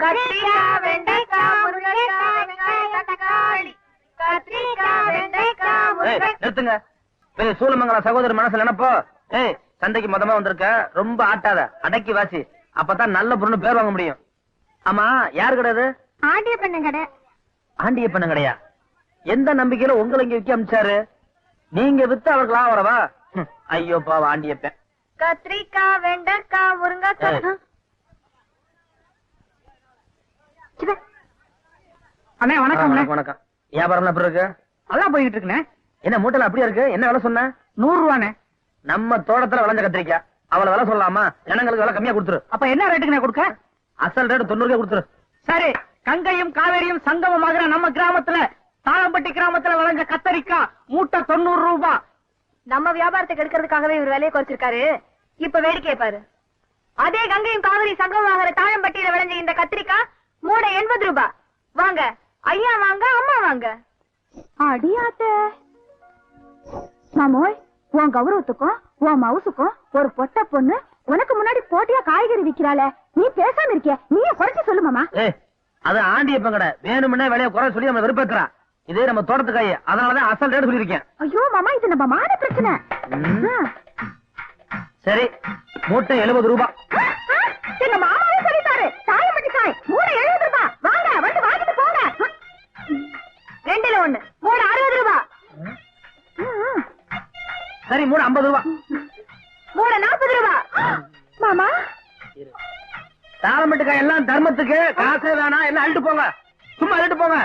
கத்திரிக்காய் வெண்டைக்காய் முருங்கைக்காய் வெங்காயம் தக்காளி. கத்திரிக்காய் வெண்டைக்காய் ஏய், முருங்கைக்காய் நிறுத்துங்க. பெரிய சூலமங்கலம் சகோதரர் மனசுல நினைப்போ ஏய் சந்தைக்கு மொத்தமா வந்திருக்க. ரொம்ப ஆட்டாத. அடக்கி வாசி. அப்பதான் நல்ல பொருள் பேர் வாங்க முடியும். ஆமா யாரு கிடையாது ஆண்டிய பண்ண கடை. ஆண்டிய பண்ண கிடையா? எந்த நம்பிக்கையில உங்களை இங்க விக்க அமிச்சாரு? நீங்க வித்து அவருக்கு லாபம் வரவா? ஐயோ பாவம் ஆண்டியப்பன். கத்திரிக்காய் வெண்டைக்காய் முருங்கைக்காய் ஏய். சிவ, அண்ணே வணக்கம் வணக்கம். வணக்கம் வியாபாரம் எப்படி இருக்கு? இருக்குண்ணே. என்ன மூட்டைல அப்படியே இருக்கு? என்ன விலை சொன்ன? நூறு ரூபாண்ணே நம்ம தோட்டத்துல விளைஞ்ச கத்திரிக்காய். அவளை விலை சொல்லலாமா ஜனங்களுக்கு விலை கம்மியா கொடுத்துரு. அப்ப என்ன கொடுக்க? அசல் ரேட்டு தொண்ணூறு கொடுத்துரு. சரி கங்கையும் காவேரியும் சங்கமமாகிற நம்ம கிராமத்துல தாளம்பட்டி கிராமத்துல விளைஞ்ச கத்தரிக்காய் மூட்டை தொண்ணூறு ரூபாய் நம்ம வியாபாரத்துக்கு எடுக்கிறதுக்காகவே இவர் விலையை குறைச்சிருக்காரு. இப்ப வேடிக்கை பாரு. அதே கங்கையும் காவிரி சங்கமாகிற தாழம்பட்டியில விளைஞ்ச இந்த கத்திரிக்காய் மூணு எண்பது ரூபாய் வாங்க. ஐயா வாங்க அம்மா வாங்க. அடியாத்த மாமோய் உன் கௌரவத்துக்கும் உன் மவுசுக்கும் ஒரு பொட்ட பொண்ணு உனக்கு முன்னாடி போட்டியா காய்கறி விக்கிறாளே. நீ பேசாம இருக்கிய? நீயே குறைச்சு சொல்லு மாமா. ஏய் அது ஆண்டியப்பன் கடை? வேணும்னே விலையை குறை சொல்லி நம்ம வெறுப்பேத்துறா. இதே நம்ம தோட்டத்து காய் அதனாலதான் அசல் ரேட் சொல்லியிருக்கேன். ஐயோ மாமா இது நம்ம மான பிரச்சனை. சரி மூட்டை எழுபது ரூபாய் சரி மூணு ஐம்பது ரூபாய் மூணு நாற்பது ரூபாய் மாமா? தாளம்பட்டு காய் எல்லாம் தர்மத்துக்கு காசே வேணாம் எல்லாம் அழுட்டு போங்க. சும்மா அழுட்டு போங்க.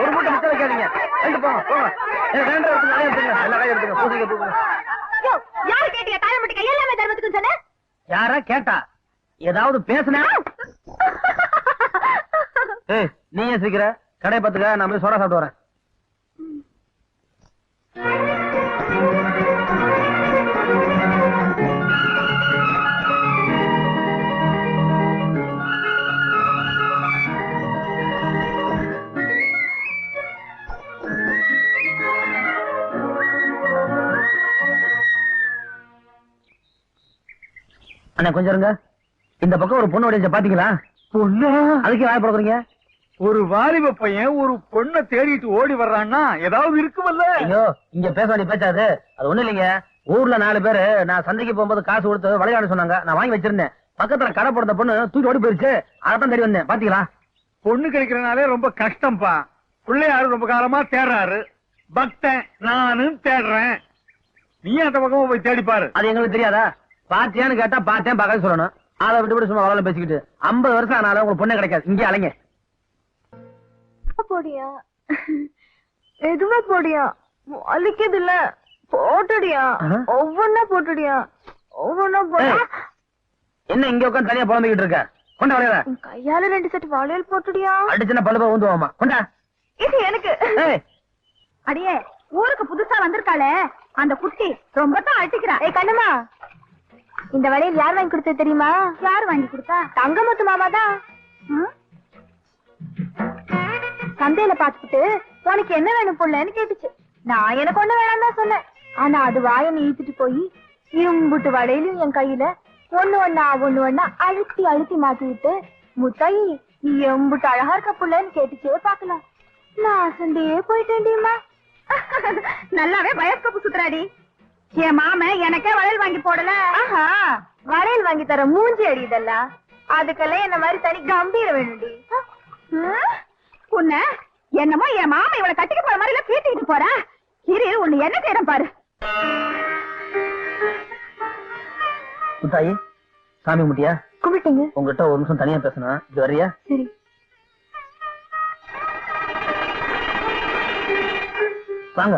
ஒரு மூட்டை மிச்சம் வைக்காதீங்க. அழுட்டு போங்க போங்க. வேண்டாம் எடுத்துங்க, எடுத்துங்க. எல்லா காயும் எடுத்துங்க பூசைக்கு தூக்குங்க யோ, யாரு கேட்டீங்க? தாழம்பட்டி கை எல்லாமே தர்மத்துக்கு சொன்ன? யாரா கேட்டா? ஏதாவது பேசுனா? நீ ஏன் சீக்கிர கடையை பார்த்துக்க நான் போய் சோடா சாப்பிட்டு வரேன். அண்ணா கொஞ்சம் இருங்க. இந்த பக்கம் ஒரு பொண்ணு உடைய பாத்தீங்களா? பொண்ணு? அதுக்கு வாய் பழக்கிறீங்க ஒரு வாலிப பையன் ஒரு பொண்ணை தேடிட்டு ஓடி வர்றான்னா ஏதாவது இருக்குமல்ல? ஐயோ இங்க பேச வேண்டிய பேச்சாது அது ஒண்ணு இல்லைங்க. ஊர்ல நாலு பேரு நான் சந்தைக்கு போகும்போது காசு கொடுத்து விளையாட சொன்னாங்க. நான் வாங்கி வச்சிருந்தேன். பக்கத்துல கடை போடுற பொண்ணு தூக்கி ஓடி போயிருச்சு. அதான் தேடி வந்தேன். பாத்தீங்களா? பொண்ணு கிடைக்கிறனாலே ரொம்ப கஷ்டம்ப்பா பிள்ளையாரு ரொம்ப காலமா தேடுறாரு. பக்தன் நானும் தேடுறேன். நீ அந்த பக்கமா போய் தேடி பாரு. அது எங்களுக்கு தெரியாதா? பாத்தியான்னு கேட்டா பார்த்தேன் பார்க்காத சொல்லணும். அதை விட்டு விட்டு சும்மா வளர்ந்து பேசிக்கிட்டு. ஐம்பது வருஷம் ஆனாலும் உங்களுக்கு பொண்ணே கிடைக்காது. இங்கே அலைங்க. போடியா? எதுவுமே போடியா? வலிக்குது இல்ல போட்டுடியா. ஒவ்வொன்னா போட்டுடியா? ஒவ்வொன்னா போடு. என்ன இங்க உட்காந்து தனியா புலம்பிக்கிட்டு இருக்க? கொண்டா வளையல. கையால ரெண்டு செட் வளையல் போட்டுடியா? அடிச்சுன்னா பழுப்பா ஊந்துவோமா கொண்டா. இது எனக்கு. அடியே ஊருக்கு புதுசா வந்திருக்காளே. அந்த குட்டி ரொம்ப தான் அழட்டிக்கிறா ஏய் கண்ணம்மா. இந்த வளையல் யார் வாங்கி கொடுத்தது தெரியுமா? யார் வாங்கி கொடுத்தா? தங்கமுத்து மாமா தான் ம்? சந்தையில பாத்துக்கிட்டு உனக்கு என்ன வேணும் புள்ளன்னு கேட்டுச்சு. நான் எனக்கு ஒண்ணு வேணாம் தான் சொன்னேன். ஆனா அது வாயை இழுத்துட்டு போய் இரும்புட்டு வளையலும் என் கையில ஒண்ணு ஒண்ணா ஒண்ணு ஒண்ணா அழுத்தி அழுத்தி மாட்டிட்டு முத்தாயி நீ எம்புட்டு அழகா இருக்க புள்ளன்னு கேட்டுச்சே பாக்கலாம் நான் சண்டையே போயிட்டேன்டிமா நல்லாவே வயஸ்கப்பு சுத்துறாடி. என் மாமன் எனக்கே வளையல் வாங்கி போடல. ஆஹா வளையல் வாங்கி தர மூஞ்சி அடி இதெல்லாம் அதுக்கெல்லாம் என்ன மாதிரி தனி கம்பீரம் வேணும்டி? உன்ன என்னமோ என் மாமா இவளை கட்டிக்க போற மாதிரி எல்லாம் பீட்டிட்டு போறா. இரு இரு, உன்னை என்ன செய்யறேன் பாரு. முத்தாயி சாமி முட்டியா கும்பிட்டீங்க. உங்ககிட்ட ஒரு நிமிஷம் தனியா பேசணும் இது வரியா? சரி. வாங்க.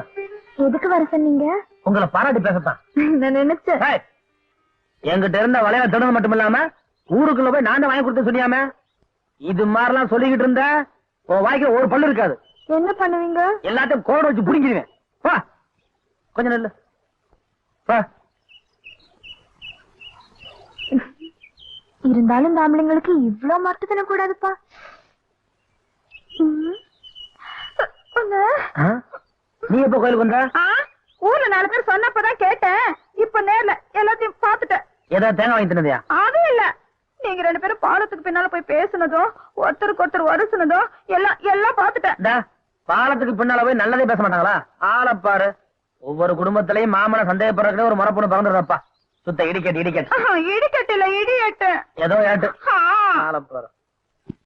எதுக்கு வர சொன்னீங்க? உங்களை பாராட்டி பேசத்தான். நான் நினைச்சேன். என்கிட்ட இருந்த வளையல தொடர்ந்து மட்டும் இல்லாம ஊருக்குள்ள போய் நான் வாங்கி கொடுத்து சொன்னியாமே? இது மாதிரிலாம் சொல்லிக்கிட்டு இருந்த உன் வாய்க்கு ஒரு பல்லு இருக்காது. என்ன பண்ணுவீங்க? எல்லாத்தையும் கோட வச்சு புடிங்கிடுவேன். வா. கொஞ்சம் நெல்லு வா. இருந்தாலும் இந்த ஆம்பளைங்களுக்கு இவ்ளோ மறுத்து கூடாதுப்பா? நீ எப்ப கோயிலுக்கு வந்த? ஊர்ல நாலு பேர் சொன்னப்பதான் கேட்டேன். இப்ப நேர்ல எல்லாத்தையும் பாத்துட்டேன் ஏதாவது தேங்காய் வாங்கி தின்னதையா? நீங்க ரெண்டு பேரும் பாலத்துக்கு பின்னால போய் பேசுனதும் ஒருத்தருக்கு ஒருத்தர் வருசுனதும் எல்லாம் எல்லாம் பாத்துட்டேன் பாலத்துக்கு பின்னால போய் நல்லதே பேச மாட்டாங்களா? ஆளை பாரு. ஒவ்வொரு குடும்பத்திலயும் மாமனை சந்தேகப்படுறதுக்கு ஒரு முறை பொண்ணு பிறந்துடுறப்பா. சுத்த இடிக்கட்டு இடிக்கட்டு. இடிக்கட்டு இல்ல இடியட்டு. ஏதோ ஏட்டு. ஆளை பாரு.